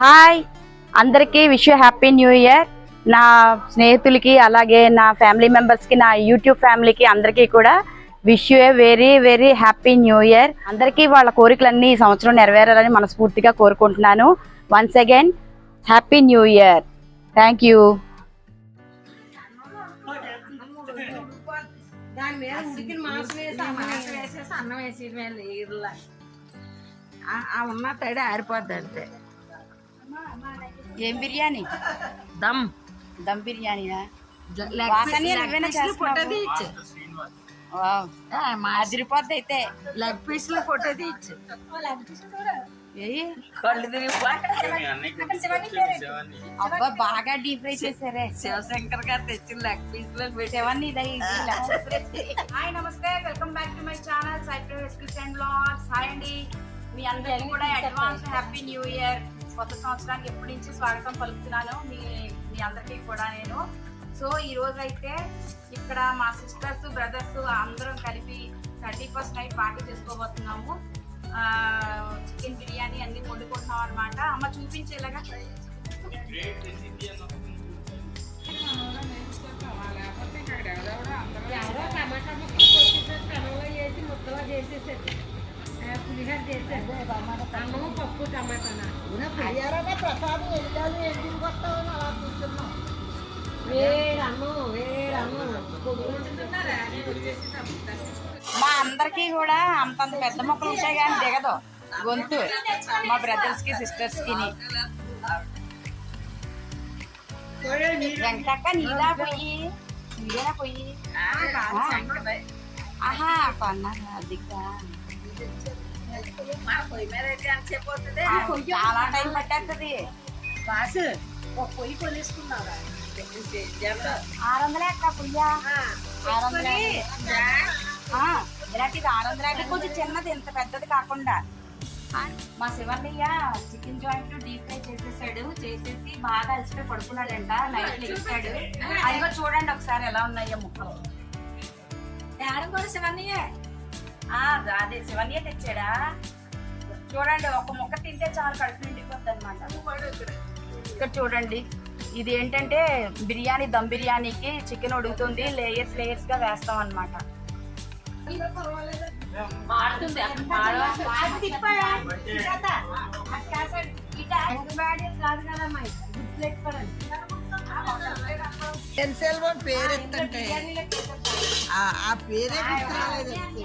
Hi. అందరికీ wish happy new year. నా స్నేహితులకి అలాగే నా ఫ్యామిలీ మెంబర్స్కి నా యూట్యూబ్ ఫ్యామిలీకి అందరికీ కూడా wish a very very happy new year. అందరికీ వాళ్ళ కోరికలన్నీ ఈ సంవత్సరం నెరవేరాలని మనస్ఫూర్తిగా కోరుకుంటున్నాను. Once again happy new year. Thank you దాని మీద ఉడికిన మాంసం వేసి ఆ మాంసం వేసేసి అన్నం వేసి ఆ ఉన్న తడి ఆరిపోద్ది అంతే. ఏం బిర్యానీ? దమ్. దమ్ బిర్యానీనా? లెగ్ వాసన పీస్- నువ్వేనా లెగ్ పీస్లు ఫోటో చేస్తున్నావు? తీయచ్చు. వావ్. ఏ, మా అదిరిపోద్ది అయితే. లెగ్ పీస్లు ఫోటో తీయచ్చు. అబ్బా బాగా డీప్ ఫ్రై చేశారే. శివశంకర్ గారు తెచ్చిన లెగ్ పీస్లు పెట్టి. సెవెన్ హాయ్ నమస్తే. Welcome back to my channel. సైప్రో recipes and blogs hi అండి. మీ అందరికీ కూడా అడ్వాన్స్ హ్యాపీ న్యూ ఇయర్ కొత్త సంవత్సరానికి ఎప్పటి నుంచి స్వాగతం పలుకుతున్నాను మీ మీ అందరికీ కూడా నేను. సో ఈ రోజైతే అయితే ఇక్కడ మా సిస్టర్స్ బ్రదర్స్ అందరం కలిపి థర్టీ ఫస్ట్ నైట్ పార్టీ చేసుకోబోతున్నాము. చికెన్ బిర్యానీ అన్ని వండుకుంటున్నాం అనమాట అమ్మ చూపించేలాగా ఎవరో టమాటా ముక్కలు కొట్టేసి ముద్దలో చేసేసారు. పులిహోర చేశారు అన్నము పప్పు టమాటా వేడి అన్నం వేడి అన్నం కొడుకుంటున్నారా మా అందరికీ కూడా అంతంత పెద్ద మొక్కలు ఉంటాయి కానీ దిగదు. గొంతు. మా బ్రదర్స్కి సిస్టర్స్కి వెంకటక్క నీలా పోయి. నీదేనా పోయి. ఆహా పన్నా దిగ్గా. చాలా టైం పట్టేస్తుంది బాసు ఒక పొయ్యి కొనేసుకున్నారా ఆరు వందలే అక్క పొయ్యా. ఆరు వందలే. ఇలాంటిది ఆరు వందల యాభై కొంచెం చిన్నది ఇంత పెద్దది కాకుండా. మా శివన్నయ్య చికెన్ జాయింట్ డీప్ ఫ్రై చేసేసాడు. చేసేసి బాగా అలసిపోయి పడుకున్నాడంట. నైట్ లెగిస్తాడు అదిగో చూడండి ఒకసారి ఎలా ఉన్నాయో ముక్కలు తేడం కూడా శివన్నయ్యే. అదే శివన్నయ్య తెచ్చాడా? చూడండి ఒక ముక్క తింటే చాలు కడుపు నిండిపోద్ది అనమాట ఇక్కడ చూడండి ఇది ఏంటంటే బిర్యానీ దమ్ బిర్యానీకి చికెన్ ఉడుకుతుంది లేయర్స్ లేయర్స్గా వేస్తాం అనమాట పేరు ఎత్తంటే ఆ- ఆ పేరే గుర్తురాలేదు అంటే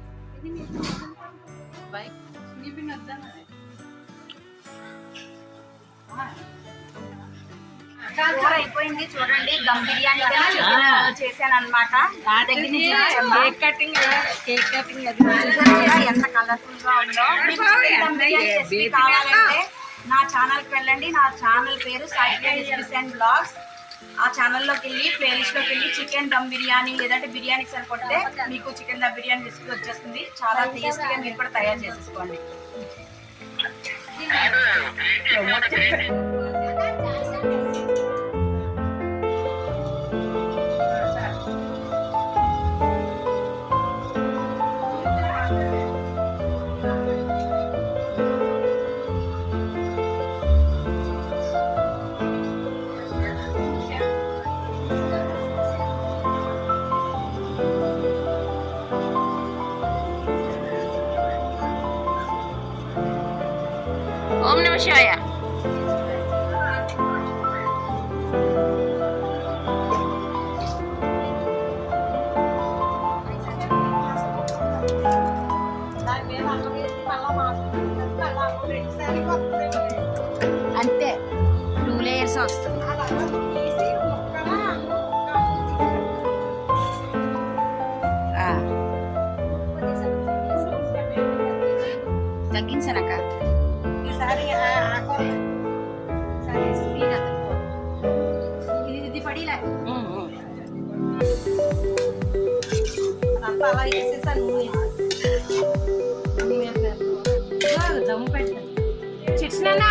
అయిపోయింది చూడండి దమ్ బిర్యానీ చేశాను అనమాట నా దగ్గర. కేక్ కటింగ్ కేక్ కటింగ్ ఎంత కలర్ఫుల్గా ఉందో. మీకు దమ్ బిర్యానీ రెసిపీ కావాలంటే నా ఛానల్కి వెళ్ళండి. నా ఛానల్ పేరు సాయిప్రియ రెసిపీస్ అండ్ బ్లాగ్స్. ఆ ఛానల్లోకి వెళ్ళి ప్లేలిస్ట్లోకి వెళ్ళి చికెన్ దమ్ బిర్యానీ లేదంటే బిర్యానీ సరిపడితే మీకు చికెన్ దమ్ బిర్యానీ రెసిపీ వచ్చేస్తుంది. చాలా టేస్టీగా మీరు కూడా తయారు చేసేసుకోండి. ఓం నమ శివాయ అంతే టూ లేయర్స్ వస్తుంది ఆ, చిట్స్నేనా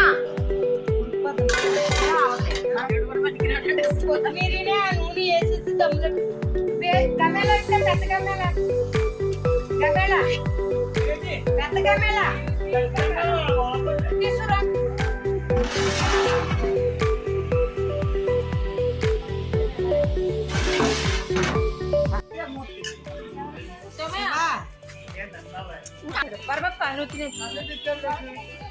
కొత్తిమీరనే ఆ నూనె వేసేసి దమ్ములో గమేలా ఇస్తే పెద్ద గమేలా గమేలా పెద్ద గమేలా తీసుకురా పరమప్ప నువ్వు తినేసి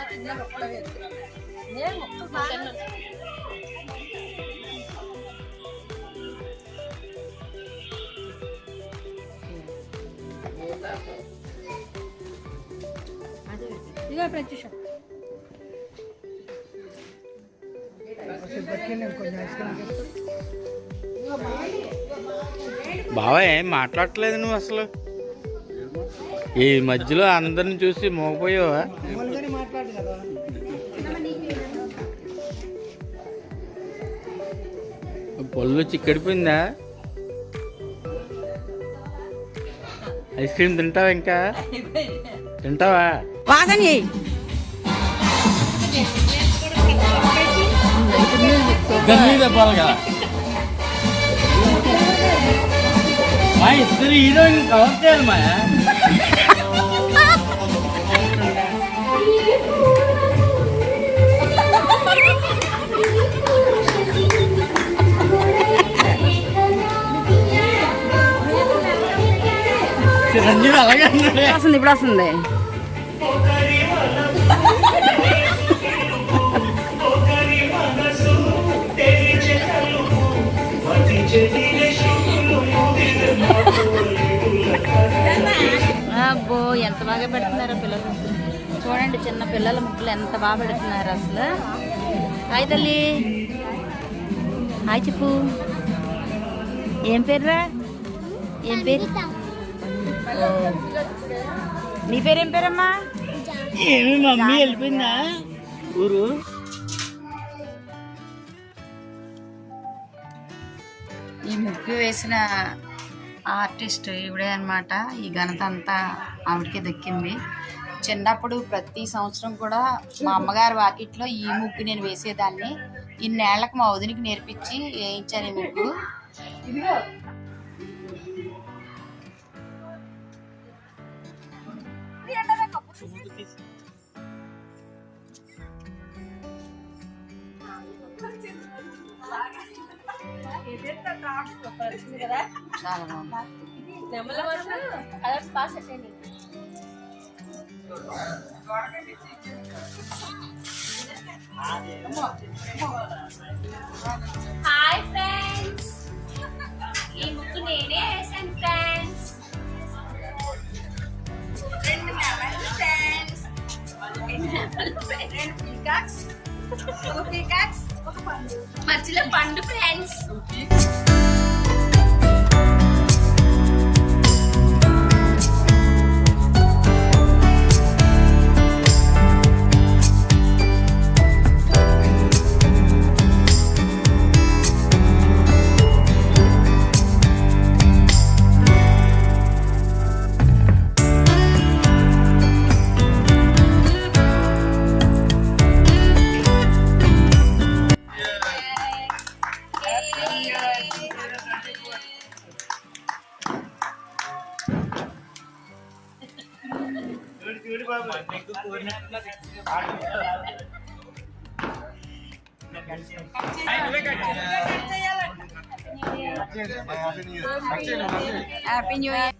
నాకు ఇదే నేను ముక్కలు ఇదిగో ప్రత్యూష. బావా ఏం మాట్లాడట్లేదు నువ్వు అసలు? ఈ మధ్యలో అందరిని చూసి మోగపోయావా? పొల్లు చిక్కడిపోయిందా ఐస్ క్రీమ్ తింటావా ఇంకా తింటావా వాసని గన్నీ దెబ్బాలి కదా మా ఇద్దరు హీరోయిన్ కవర్ చేయాలి మా వస్తుంది ఇప్పుడు వస్తుంది అబ్బో ఎంత బాగా పెడుతున్నారో పిల్లలు. చూడండి చిన్న పిల్లల ముక్కలు ఎంత బాగా పెడుతున్నారు అసలు. హాయ్ తల్లి. హాయ్ చెప్పు. ఏం పేరురా? ఏం పేరు. నీ పేరేం పేరమ్మా? ఏమి మమ్మీ వెళ్ళిపోయిందా? ఊరు? ఈ ముగ్గు వేసిన ఆర్టిస్ట్ ఇవిడే అన్నమాట. ఈ ఘనత అంతా ఆవిడకే దక్కింది. చిన్నప్పుడు ప్రతి సంవత్సరం కూడా మా అమ్మగారి వాకిట్లో ఈ ముగ్గు నేను వేసేదాన్ని. ఇన్నేళ్ళకు మా వదినికి నేర్పించి వేయించాను ఈ ముగ్గు. చాలా బాగుంది హాయ్ ఫ్రెండ్స్. ఈ ముగ్గు నేనే వేసాను ఫ్రెండ్స్. రెండు నెమళ్ళు ఫ్రెండ్స్. రెండు పీకాక్స్. Two peacocks. ఒక పండు ఫ్రెండ్స్ పండు ఫ్రెండ్స్ హ్యాపీ న్యూ ఇయర్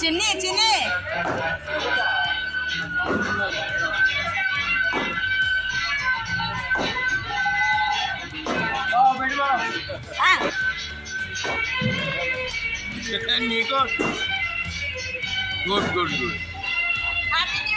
చిన్ని చిన్ని నీకో good good good happy new